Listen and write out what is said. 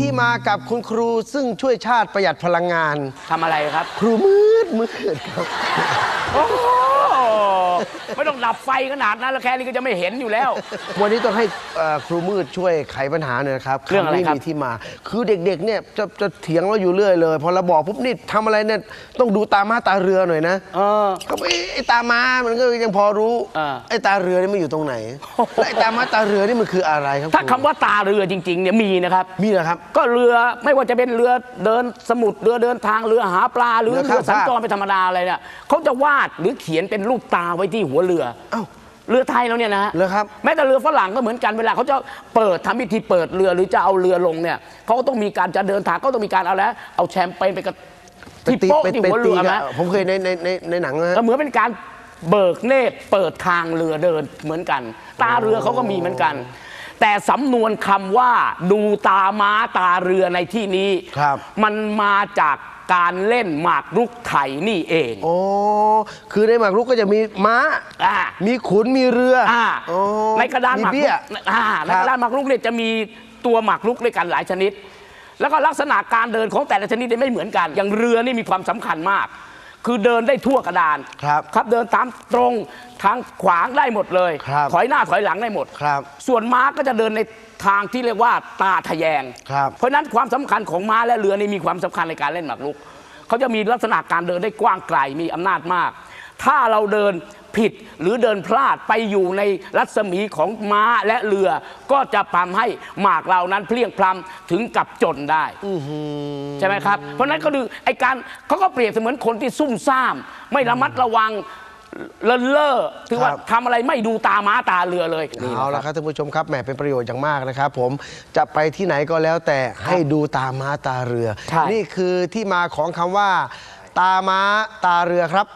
ที่มากับคุณครูซึ่งช่วยชาติประหยัดพลังงาน ทำอะไรครับ ครูมืดมืดครับ โอ้โห ไม่ต้องดับไฟขนาดนั้นแล้วแค่นี้ก็จะไม่เห็นอยู่แล้ว วันนี้ต้องให้เอ่อครูมืดช่วยไขปัญหาหน่อยนะครับเรื่องอะไรนี้ครับมีที่มา คือเด็กๆเนี่ยจะจะเถียงเราอยู่เรื่อยเลยพอเราบอกปุ๊บนี่ทำอะไรเนี่ยต้องดูตามาตาเรือหน่อยนะเออ ก็ไอ้ไอ้ตามามันก็ยังพอรู้อ่า ไอ้ตาเรือนี่มันอยู่ตรงไหนและไอ้ตามาตาเรือนี่มันคืออะไรครับถ้ารูคำว่าตาเรือจริงๆเนี่ยมีนะครับ มีเหรอครับ ก็เรือไม่ว่าจะเป็นเรือเดินสมุทรเรือเดินทางเรือหาปลาหรือเรือเรืข้ามอสัญจรฟากไปธรรมดาอะไรเนี่ยเขาจะวาดหรือเขียนเป็นรูปตาไว้ที่หัวเรือเอ้าเรือไทยเราเนี่ยนะฮะเหรอครับแม้แต่เรือฝรั่งก็เหมือนกันเวลาเขาจะเปิดทำพิธีเปิดเรือหรือจะเอาเรือลงเนี่ยเขาก็ต้องมีการจะเดินทางก็ต้องมีการเอาแล้วเอาแชมเปญไปกระไปที่ตีโป๊ะไปที่ไปหัวตีเรือกันะบผมเคยในในในในหนังนะฮะ ก็เหมือนเป็นการเบิกเนตรเปิดทางเรือเดินเหมือนกัน ตาเรือเขาก็มีเหมือนกัน แต่สำนวนคำว่าดูตาม้าตาเรือในที่นี้ ครับ มันมาจาก การเล่นหมากรุกไทยนี่เองโอ้คือในหมากรุกก็จะมีม้า อ่า มีขุนมีเรืออ่าโอ้ในกระดานหมีมากรุเบี้ยกอ่าในกระดานหมากรุกเนี่ยจะมีตัวหมากรุกด้วยกันหลายชนิด แล้วก็ลักษณะการเดินของแต่ละชนิดเนี่ยไม่เหมือนกัน อย่างเรือนี่มีความสำคัญมาก คือเดินได้ทั่วกระดานครับครับเดินตามตรงทางขวางได้หมดเลย ครับถอยหน้าถอยหลังได้หมด ครับส่วนม้าก็จะเดินในทางที่เรียกว่าตาทะแยง ครับเพราะฉะนั้นความสำคัญของม้าและเรือนี่มีความสำคัญในการเล่นหมากรุกเขาจะมีลักษณะการเดินได้กว้างไกลมีอำนาจมาก ถ้าเราเดิน ผิดหรือเดินพลาดไปอยู่ในรัศมีของม้าและเรือ ก็จะทำให้หมากเรานั้นเพลียงพล้ำถึงกับจนได้ใช่ไหมครับ เพราะฉะนั้นก็คือไอการเขาก็เปรียบเสมือนคนที่ซุ่มซ่าม ไม่ระมัดระวังเลินเล่อถือว่าครับทำอะไรไม่ดูตาม้าตาเรือเลยนี่เอานะละครับท่านผู้ชมครับแหมเป็นประโยชน์อย่างมากนะครับ ผมจะไปที่ไหนก็แล้วแต่ให้ดูตาม้าตาเรือใช่นี่คือที่มาของคำว่า ตาม้าตาเรือครับ